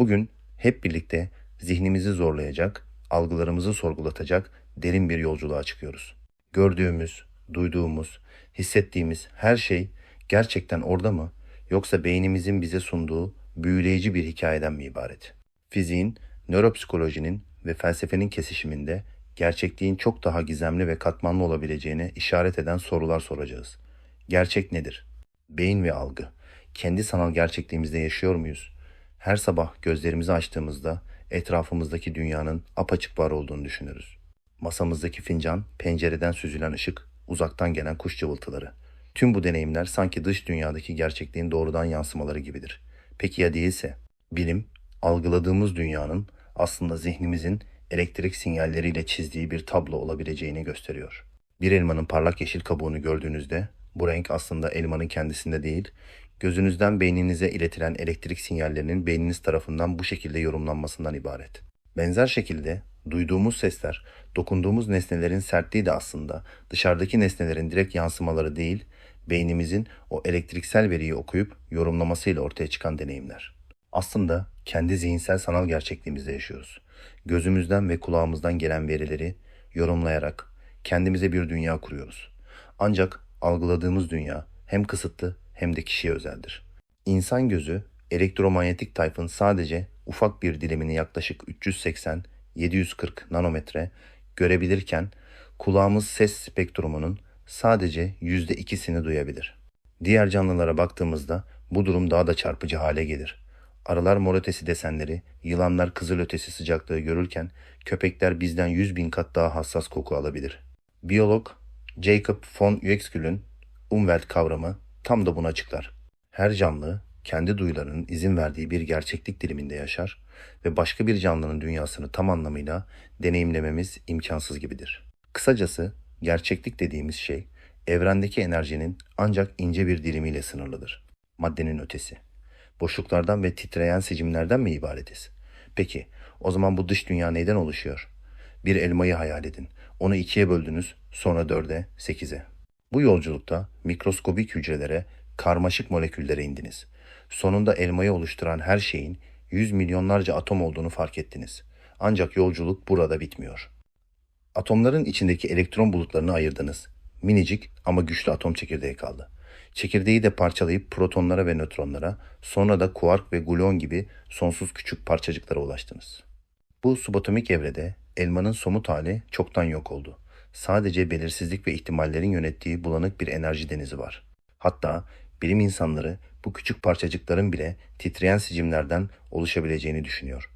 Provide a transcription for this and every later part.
Bugün hep birlikte zihnimizi zorlayacak, algılarımızı sorgulatacak derin bir yolculuğa çıkıyoruz. Gördüğümüz, duyduğumuz, hissettiğimiz her şey gerçekten orada mı yoksa beynimizin bize sunduğu büyüleyici bir hikayeden mi ibaret? Fiziğin, nöropsikolojinin ve felsefenin kesişiminde gerçekliğin çok daha gizemli ve katmanlı olabileceğine işaret eden sorular soracağız. Gerçek nedir? Beyin ve algı. Kendi sanal gerçekliğimizde yaşıyor muyuz? Her sabah gözlerimizi açtığımızda etrafımızdaki dünyanın apaçık var olduğunu düşünürüz. Masamızdaki fincan, pencereden süzülen ışık, uzaktan gelen kuş cıvıltıları. Tüm bu deneyimler sanki dış dünyadaki gerçekliğin doğrudan yansımaları gibidir. Peki ya değilse? Bilim, algıladığımız dünyanın aslında zihnimizin elektrik sinyalleriyle çizdiği bir tablo olabileceğini gösteriyor. Bir elmanın parlak yeşil kabuğunu gördüğünüzde bu renk aslında elmanın kendisinde değil, gözünüzden beyninize iletilen elektrik sinyallerinin beyniniz tarafından bu şekilde yorumlanmasından ibaret. Benzer şekilde duyduğumuz sesler, dokunduğumuz nesnelerin sertliği de aslında dışarıdaki nesnelerin direkt yansımaları değil, beynimizin o elektriksel veriyi okuyup yorumlamasıyla ortaya çıkan deneyimler. Aslında kendi zihinsel sanal gerçekliğimizde yaşıyoruz. Gözümüzden ve kulağımızdan gelen verileri yorumlayarak kendimize bir dünya kuruyoruz. Ancak algıladığımız dünya hem kısıtlı hem de kişiye özeldir. İnsan gözü elektromanyetik tayfın sadece ufak bir dilimini yaklaşık 380-740 nanometre görebilirken kulağımız ses spektrumunun sadece %2'sini duyabilir. Diğer canlılara baktığımızda bu durum daha da çarpıcı hale gelir. Arılar mor ötesi desenleri, yılanlar kızıl ötesi sıcaklığı görürken köpekler bizden 100 bin kat daha hassas koku alabilir. Biyolog Jacob von Uexküll'ün Umwelt kavramı tam da bunu açıklar. Her canlı kendi duyularının izin verdiği bir gerçeklik diliminde yaşar ve başka bir canlının dünyasını tam anlamıyla deneyimlememiz imkansız gibidir. Kısacası gerçeklik dediğimiz şey evrendeki enerjinin ancak ince bir dilimiyle sınırlıdır. Maddenin ötesi. Boşluklardan ve titreyen sicimlerden mi ibaretiz? Peki o zaman bu dış dünya neyden oluşuyor? Bir elmayı hayal edin. Onu ikiye böldünüz, sonra dörde, sekize. Bu yolculukta mikroskobik hücrelere, karmaşık moleküllere indiniz. Sonunda elmayı oluşturan her şeyin yüz milyonlarca atom olduğunu fark ettiniz. Ancak yolculuk burada bitmiyor. Atomların içindeki elektron bulutlarını ayırdınız. Minicik ama güçlü atom çekirdeği kaldı. Çekirdeği de parçalayıp protonlara ve nötronlara, sonra da kuark ve gluon gibi sonsuz küçük parçacıklara ulaştınız. Bu subatomik evrede elmanın somut hali çoktan yok oldu. Sadece belirsizlik ve ihtimallerin yönettiği bulanık bir enerji denizi var. Hatta bilim insanları bu küçük parçacıkların bile titreyen sicimlerden oluşabileceğini düşünüyor.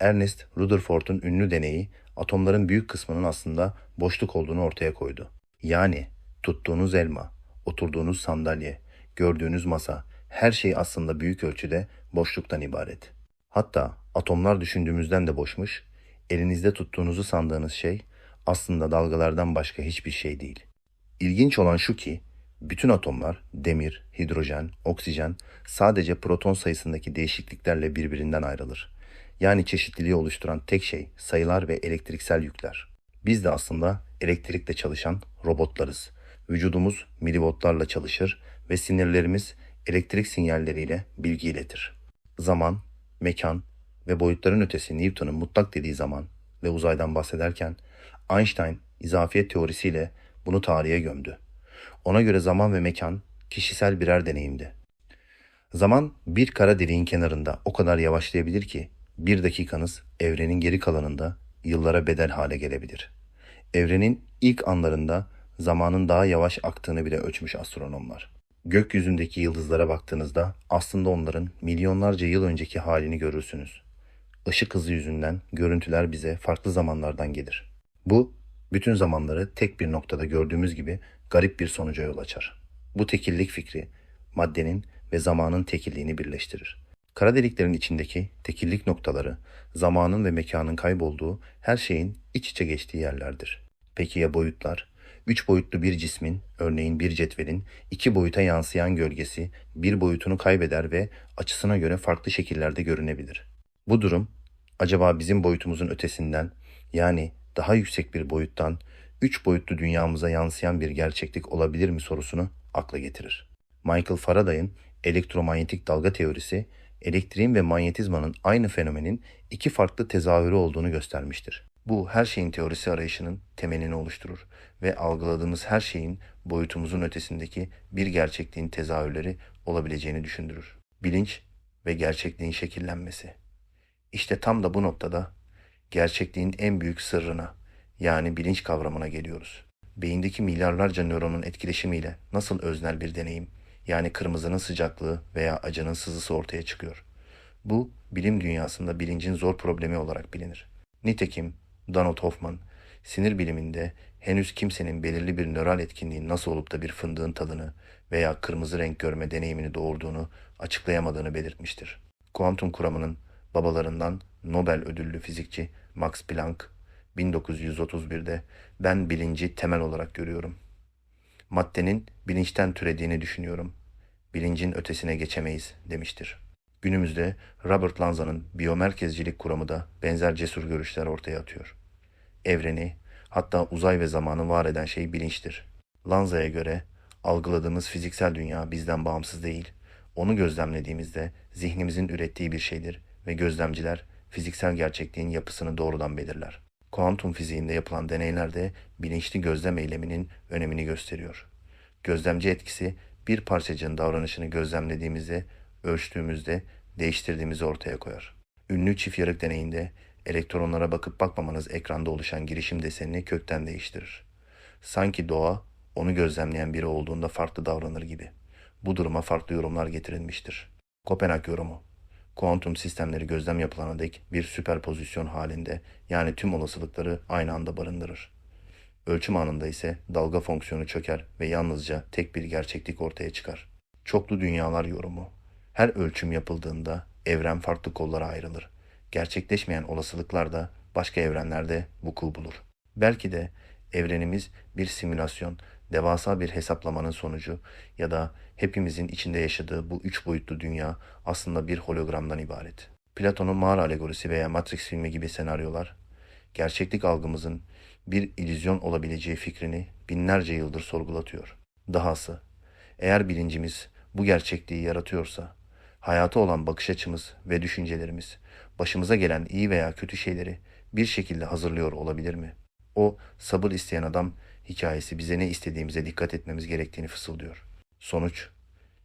Ernest Rutherford'un ünlü deneyi atomların büyük kısmının aslında boşluk olduğunu ortaya koydu. Yani tuttuğunuz elma, oturduğunuz sandalye, gördüğünüz masa, her şey aslında büyük ölçüde boşluktan ibaret. Hatta atomlar düşündüğümüzden de boşmuş, elinizde tuttuğunuzu sandığınız şey aslında dalgalardan başka hiçbir şey değil. İlginç olan şu ki, bütün atomlar demir, hidrojen, oksijen sadece proton sayısındaki değişikliklerle birbirinden ayrılır. Yani çeşitliliği oluşturan tek şey sayılar ve elektriksel yükler. Biz de aslında elektrikle çalışan robotlarız. Vücudumuz milivoltlarla çalışır ve sinirlerimiz elektrik sinyalleriyle bilgi iletir. Zaman, mekan ve boyutların ötesi Newton'un mutlak dediği zaman ve uzaydan bahsederken Einstein izafiyet teorisiyle bunu tarihe gömdü. Ona göre zaman ve mekan kişisel birer deneyimdi. Zaman bir kara deliğin kenarında o kadar yavaşlayabilir ki bir dakikanız evrenin geri kalanında yıllara bedel hale gelebilir. Evrenin ilk anlarında zamanın daha yavaş aktığını bile ölçmüş astronomlar. Gökyüzündeki yıldızlara baktığınızda aslında onların milyonlarca yıl önceki halini görürsünüz. Işık hızı yüzünden görüntüler bize farklı zamanlardan gelir. Bu bütün zamanları tek bir noktada gördüğümüz gibi garip bir sonuca yol açar. Bu tekillik fikri maddenin ve zamanın tekilliğini birleştirir. Kara deliklerin içindeki tekillik noktaları zamanın ve mekanın kaybolduğu her şeyin iç içe geçtiği yerlerdir. Peki ya boyutlar? Üç boyutlu bir cismin, örneğin bir cetvelin, iki boyuta yansıyan gölgesi bir boyutunu kaybeder ve açısına göre farklı şekillerde görünebilir. Bu durum acaba bizim boyutumuzun ötesinden yani daha yüksek bir boyuttan üç boyutlu dünyamıza yansıyan bir gerçeklik olabilir mi sorusunu akla getirir. Michael Faraday'ın elektromanyetik dalga teorisi elektriğin ve manyetizmanın aynı fenomenin iki farklı tezahürü olduğunu göstermiştir. Bu her şeyin teorisi arayışının temelini oluşturur ve algıladığımız her şeyin boyutumuzun ötesindeki bir gerçekliğin tezahürleri olabileceğini düşündürür. Bilinç ve gerçekliğin şekillenmesi. İşte tam da bu noktada gerçekliğin en büyük sırrına yani bilinç kavramına geliyoruz. Beyindeki milyarlarca nöronun etkileşimiyle nasıl öznel bir deneyim yani kırmızının sıcaklığı veya acının sızısı ortaya çıkıyor. Bu bilim dünyasında bilincin zor problemi olarak bilinir. Nitekim Donald Hoffman sinir biliminde henüz kimsenin belirli bir nöral etkinliğin nasıl olup da bir fındığın tadını veya kırmızı renk görme deneyimini doğurduğunu açıklayamadığını belirtmiştir. Kuantum kuramının babalarından Nobel ödüllü fizikçi Max Planck 1931'de ben bilinci temel olarak görüyorum. Maddenin bilinçten türediğini düşünüyorum. Bilincin ötesine geçemeyiz demiştir. Günümüzde Robert Lanza'nın biyomerkezcilik kuramı da benzer cesur görüşler ortaya atıyor. Evreni, hatta uzay ve zamanı var eden şey bilinçtir. Lanza'ya göre algıladığımız fiziksel dünya bizden bağımsız değil, onu gözlemlediğimizde zihnimizin ürettiği bir şeydir ve gözlemciler fiziksel gerçekliğin yapısını doğrudan belirler. Kuantum fiziğinde yapılan deneyler de bilinçli gözlem eyleminin önemini gösteriyor. Gözlemci etkisi bir parçacığın davranışını gözlemlediğimizde, ölçtüğümüzde, değiştirdiğimizi ortaya koyar. Ünlü çift yarık deneyinde elektronlara bakıp bakmamanız ekranda oluşan girişim desenini kökten değiştirir. Sanki doğa onu gözlemleyen biri olduğunda farklı davranır gibi. Bu duruma farklı yorumlar getirilmiştir. Kopenhag yorumu Kuantum sistemleri gözlem yapılana dek bir süperpozisyon halinde yani tüm olasılıkları aynı anda barındırır. Ölçüm anında ise dalga fonksiyonu çöker ve yalnızca tek bir gerçeklik ortaya çıkar. Çoklu dünyalar yorumu. Her ölçüm yapıldığında evren farklı kollara ayrılır. Gerçekleşmeyen olasılıklar da başka evrenlerde vuku bulur. Belki de evrenimiz bir simülasyon, devasa bir hesaplamanın sonucu ya da hepimizin içinde yaşadığı bu üç boyutlu dünya aslında bir hologramdan ibaret. Platon'un mağara alegorisi veya Matrix filmi gibi senaryolar, gerçeklik algımızın bir illüzyon olabileceği fikrini binlerce yıldır sorgulatıyor. Dahası, eğer bilincimiz bu gerçekliği yaratıyorsa, hayata olan bakış açımız ve düşüncelerimiz başımıza gelen iyi veya kötü şeyleri bir şekilde hazırlıyor olabilir mi? O sabır isteyen adam hikayesi bize ne istediğimize dikkat etmemiz gerektiğini fısıldıyor. Sonuç,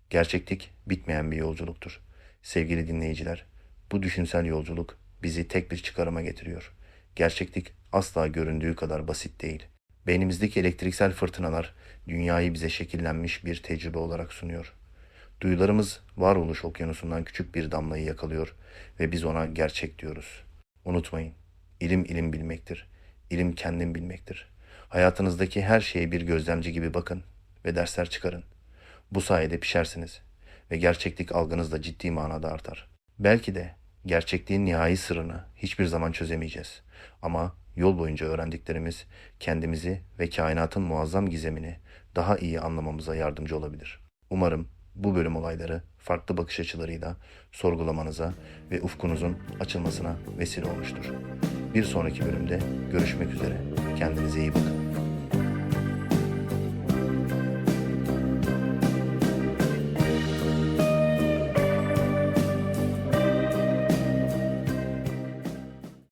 gerçeklik bitmeyen bir yolculuktur. Sevgili dinleyiciler, bu düşünsel yolculuk bizi tek bir çıkarıma getiriyor. Gerçeklik asla göründüğü kadar basit değil. Beynimizdeki elektriksel fırtınalar dünyayı bize şekillenmiş bir tecrübe olarak sunuyor. Duyularımız varoluş okyanusundan küçük bir damlayı yakalıyor ve biz ona gerçek diyoruz. Unutmayın, ilim ilim bilmektir. İlim kendin bilmektir. Hayatınızdaki her şeye bir gözlemci gibi bakın ve dersler çıkarın. Bu sayede pişersiniz ve gerçeklik algınız da ciddi manada artar. Belki de gerçekliğin nihai sırrını hiçbir zaman çözemeyeceğiz. Ama yol boyunca öğrendiklerimiz kendimizi ve kainatın muazzam gizemini daha iyi anlamamıza yardımcı olabilir. Umarım bu bölüm olayları farklı bakış açılarıyla sorgulamanıza ve ufkunuzun açılmasına vesile olmuştur. Bir sonraki bölümde görüşmek üzere. Kendinize iyi bakın.